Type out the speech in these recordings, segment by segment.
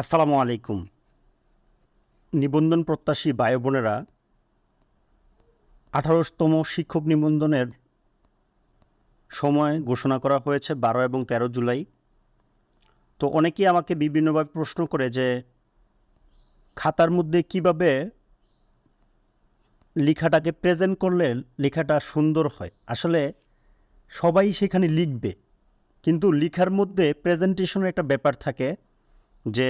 আসসালামু আলাইকুম। নিবন্ধন প্রত্যাশী ভাই বোনেরা আঠারোতম শিক্ষক নিবন্ধনের সময় ঘোষণা করা হয়েছে বারো এবং তেরো জুলাই। তো অনেকেই আমাকে বিভিন্নভাবে প্রশ্ন করে যে, খাতার মধ্যে কীভাবে লেখাটাকে প্রেজেন্ট করলে লেখাটা সুন্দর হয়? আসলে সবাই সেখানে লিখবে, কিন্তু লেখার মধ্যে প্রেজেন্টেশনের একটা ব্যাপার থাকে। যে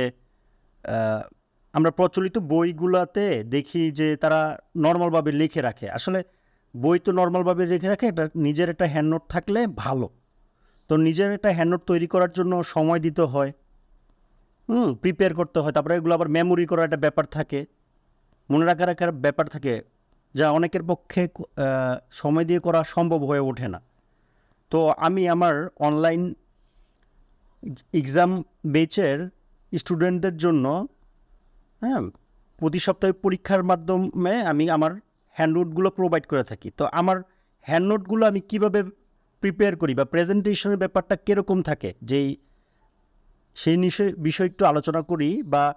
আমরা প্রচলিত বইগুলাতে দেখি যে তারা নর্মালভাবে লিখে রাখে। আসলে বই তো নর্মালভাবে লিখে রাখে, এটা নিজের একটা হ্যান্ড নোট থাকলে ভালো। তো নিজের একটা হ্যান্ড নোট তৈরি করার জন্য সময় দিতে হয়, হুম প্রিপেয়ার করতে হয়। তারপরে এগুলো আবার মেমোরি করার একটা ব্যাপার থাকে, মনে রাখার একটা ব্যাপার থাকে যা অনেকের পক্ষে সময় দিয়ে করা সম্ভব হয়ে ওঠে না। তো আমি আমার অনলাইন এক্সাম বেচের স্টুডেন্টদের জন্য হ্যাঁ প্রতি সপ্তাহে পরীক্ষার মাধ্যমে আমি আমার হ্যান্ডনোটগুলো প্রোভাইড করে থাকি। তো আমার হ্যান্ডনোটগুলো আমি কীভাবে প্রিপেয়ার করি বা প্রেজেন্টেশনের ব্যাপারটা কীরকম থাকে, যেই, সেই বিষয় বিষয় একটু আলোচনা করি বা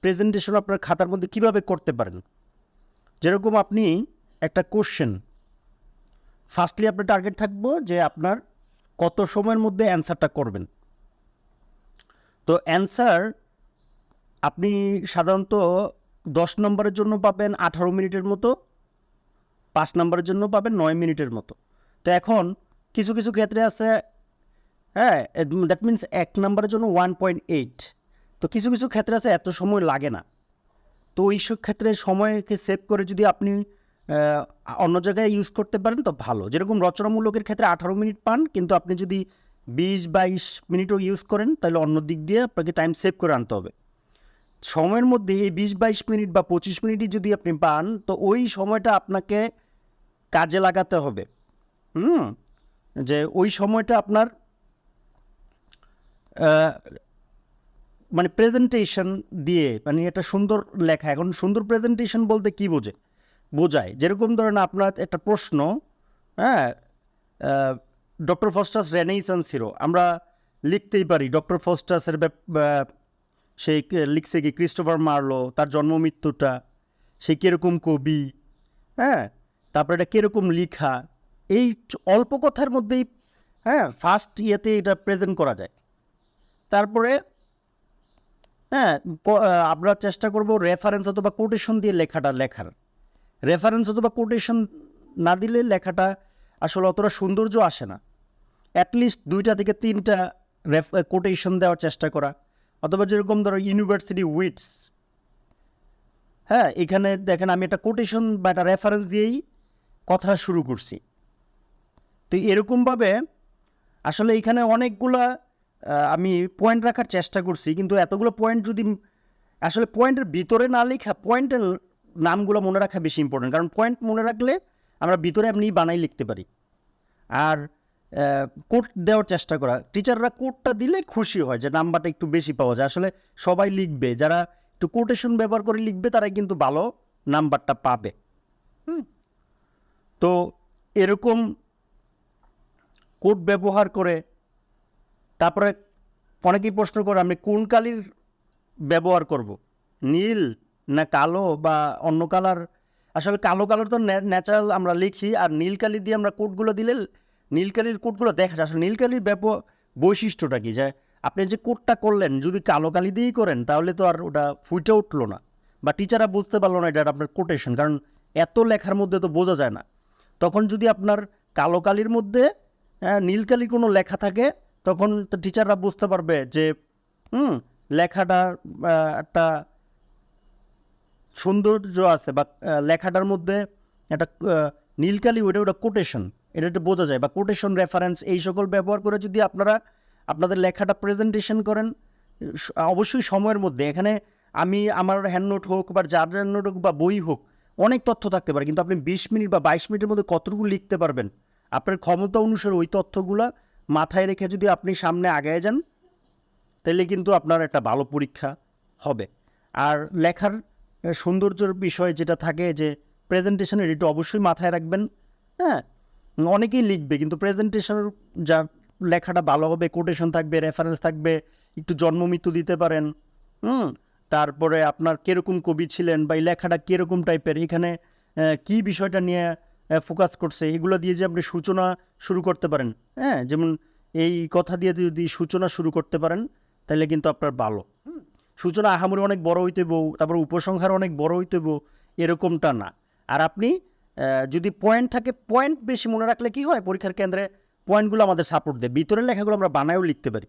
প্রেজেন্টেশন আপনার খাতার মধ্যে কীভাবে করতে পারেন। যেরকম আপনি একটা কোশ্চেন ফার্স্টলি আপনার টার্গেট থাকব যে আপনার কত সময়ের মধ্যে অ্যান্সারটা করবেন। তো অ্যান্সার, আপনি সাধারণত দশ নম্বরের জন্য পাবেন আঠারো মিনিটের মতো, পাঁচ নম্বরের জন্য পাবেন নয় মিনিটের মতো। তো এখন কিছু কিছু ক্ষেত্রে আছে হ্যাঁ দ্যাট মিন্স এক নম্বরের জন্য ওয়ান পয়েন্ট এইট তো কিছু কিছু ক্ষেত্রে আছে, এত সময় লাগে না। তো ওই সব ক্ষেত্রে সময়কে সেভ করে যদি আপনি অন্য জায়গায় ইউজ করতে পারেন, তো ভালো। যেরকম রচনামূলকের ক্ষেত্রে আঠারো মিনিট পান, কিন্তু আপনি যদি বিশ বাইশ মিনিটও ইউজ করেন, তাহলে অন্য দিক দিয়ে আপনাকে টাইম সেভ করে আনতে হবে। সময়ের মধ্যে এই বিশ বাইশ মিনিট বা পঁচিশ মিনিটই যদি আপনি পান, তো ওই সময়টা আপনাকে কাজে লাগাতে হবে। হুম? যে ওই সময়টা আপনার মানে প্রেজেন্টেশন দিয়ে মানে এটা সুন্দর লেখা। এখন সুন্দর প্রেজেন্টেশন বলতে কি বোঝে? বোঝায়। যেরকম ধরেন আপনার একটা প্রশ্ন হ্যাঁ ডক্টর ফস্টাস রেনেইসান্স হিরো আমরা লিখতেই পারি, ডক্টর ফস্টাসের সেই লিখছে কি, ক্রিস্টোফার মার্লো, তার জন্ম মৃত্যুটা, সে কীরকম কবি হ্যাঁ? তারপরে এটা কীরকম লিখা, এই অল্প কথার মধ্যেই হ্যাঁ ফার্স্ট ইয়েতে এটা প্রেজেন্ট করা যায়। তারপরে হ্যাঁ আমরা চেষ্টা করব রেফারেন্স অথবা কোটেশন দিয়ে লেখাটা লেখার। রেফারেন্স অথবা কোটেশন না দিলে লেখাটা আসলে অতটা সৌন্দর্য আসে না। অ্যাটলিস্ট দুইটা থেকে তিনটা রেফ কোটেশন দেওয়ার চেষ্টা করা। অথবা যেরকম ধরো ইউনিভার্সিটি উইটস হ্যাঁ এখানে দেখেন আমি একটা কোটেশন বা একটা রেফারেন্স দিয়েই কথা শুরু করছি। তো এরকমভাবে আসলে এখানে অনেকগুলা আমি পয়েন্ট রাখার চেষ্টা করছি, কিন্তু এতগুলো পয়েন্ট যদি আসলে পয়েন্টের ভিতরে না লেখা পয়েন্টের নামগুলো মনে রাখা বেশি ইম্পর্টেন্ট কারণ পয়েন্ট মনে রাখলে আমরা ভিতরে এমনি বানাই লিখতে পারি। আর কোড দেওয়ার চেষ্টা করা। টিচাররা কোডটা দিলে খুশি হয় যে নাম্বারটা একটু বেশি পাওয়া যায়। আসলে সবাই লিখবে, যারা একটু কোটেশন ব্যবহার করে লিখবে, তারাই কিন্তু ভালো নাম্বারটা পাবে। তো এরকম কোড ব্যবহার করে, তারপরে অনেকেই প্রশ্ন করে, আমি কোন কালির ব্যবহার করব? নীল না কালো বা অন্য কালার? আসলে কালো কালার তো ন্যাচারাল আমরা লিখি, আর নীল কালি দিয়ে আমরা কোডগুলো দিলে নীল কালির কোডগুলো দেখা যায়। আসলে নীল কালির ব্যাপ বৈশিষ্ট্যটা কি? যে আপনি যে কোডটা করলেন, যদি কালো কালি দিয়েই করেন, তাহলে তো আর ওটা ফুটে উঠল না বা টিচাররা বুঝতে পারল না এটা আপনার কোটেশন কারণ এত লেখার মধ্যে তো বোঝা যায় না। তখন যদি আপনার কালো কালির মধ্যে নীলকালি কোনো লেখা থাকে, তখন তো টিচাররা বুঝতে পারবে যে, হুম, লেখাটা একটা সৌন্দর্য আছে বা লেখাটার মধ্যে একটা নীলকালি ওইটা ওটা কোটেশন এটা একটু বোঝা যায়। বা কোটেশন রেফারেন্স এই সকল ব্যবহার করে যদি আপনারা আপনাদের লেখাটা প্রেজেন্টেশন করেন অবশ্যই সময়ের মধ্যে। এখানে আমি আমার হ্যান্ড নোট হোক বা যার হ্যান্ড নোট হোক বা বই হোক, অনেক তথ্য থাকতে পারে। কিন্তু আপনি বিশ মিনিট বা বাইশ মিনিটের মধ্যে কতটুকু লিখতে পারবেন? আপনার ক্ষমতা অনুসারে ওই তথ্যগুলা মাথায় রেখে যদি আপনি সামনে আগায় যান, তাহলে কিন্তু আপনার একটা ভালো পরীক্ষা হবে। আর লেখার সৌন্দর্যের বিষয় যেটা থাকে যে প্রেজেন্টেশনের এটা অবশ্যই মাথায় রাখবেন। হ্যাঁ? অনেকেই লিখবে, কিন্তু প্রেজেন্টেশনের যা লেখাটা ভালো হবে কোটেশন থাকবে রেফারেন্স থাকবে, একটু জন্ম মৃত্যু দিতে পারেন, হুম? তারপরে আপনার কীরকম কবি ছিলেন বা এই লেখাটা কীরকম টাইপের এখানে কি বিষয়টা নিয়ে ফোকাস করছে, এগুলো দিয়ে যে আপনি সূচনা শুরু করতে পারেন হ্যাঁ? যেমন এই কথা দিয়ে যদি সূচনা শুরু করতে পারেন, তাহলে কিন্তু আপনার ভালো সূচনা আহামরি অনেক বড় হইতে বউ, তারপর উপসংহার অনেক বড় হইতে বউ, এরকমটা না। আর আপনি যদি পয়েন্ট থাকে পয়েন্ট বেশি মনে রাখলে কি হয়? পরীক্ষার কেন্দ্রে পয়েন্টগুলো আমাদের সাপোর্ট দেয়। ভিতরের লেখাগুলো আমরা বানায়ও লিখতে পারি।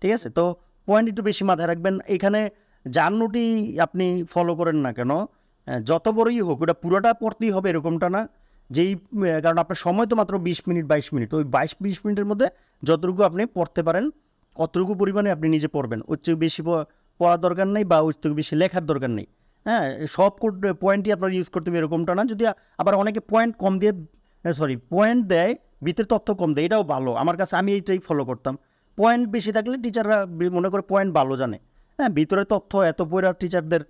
ঠিক আছে? তো পয়েন্ট একটু বেশি মাথায় রাখবেন। এখানে যার আপনি ফলো করেন না কেন? যত বড়ই হোক, ওটা পুরোটা পড়তেই হবে এরকমটা না। যেই কারণ আপনার সময় তো মাত্র বিশ মিনিট, বাইশ মিনিট। ওই বাইশ, বিশ মিনিটের মধ্যে যতটুকু আপনি পড়তে পারেন, অতটুকু পরিমাণে আপনি নিজে পড়বেন। ওর চেয়ে বেশি পড়ার দরকার নেই বা ওর থেকে বেশি লেখার দরকার নেই। হ্যাঁ সব পয়েন্টই আপনার ইউজ করতে হবে এরকমটা না। যদি আবার অনেকে পয়েন্ট কম দিয়ে সরি পয়েন্ট দেয়, ভিতরে তথ্য কম দেয়, এটাও ভালো। আমার কাছে, আমি এইটাই ফলো করতাম। পয়েন্ট বেশি থাকলে টিচাররা মনে করে পয়েন্ট ভালো জানে। হ্যাঁ ভিতরে তথ্য এত পড়ার টিচারদের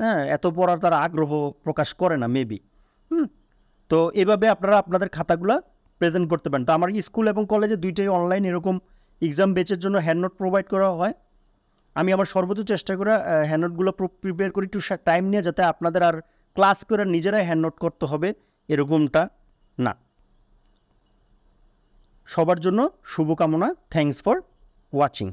হ্যাঁ এত পড়ার তারা আগ্রহ প্রকাশ করে না মেবি হুম, তো এভাবে আপনারা আপনাদের খাতাগুলো প্রেজেন্ট করতে পারেন। তো আমার স্কুল এবং কলেজে দুইটাই অনলাইন এরকম এক্সাম বেচের জন্য হ্যান্ড নোট প্রোভাইড করা হয়। আমি আমার সর্বোচ্চ চেষ্টা করে হ্যান্ড নোটগুলো প্রিপেয়ার করি, একটু টাইম নিয়ে যাতে আপনাদের আর ক্লাস করে নিজেরাই হ্যান্ড নোট করতে হবে, এরকমটা না। সবার জন্য শুভকামনা থ্যাংকস ফর ওয়াচিং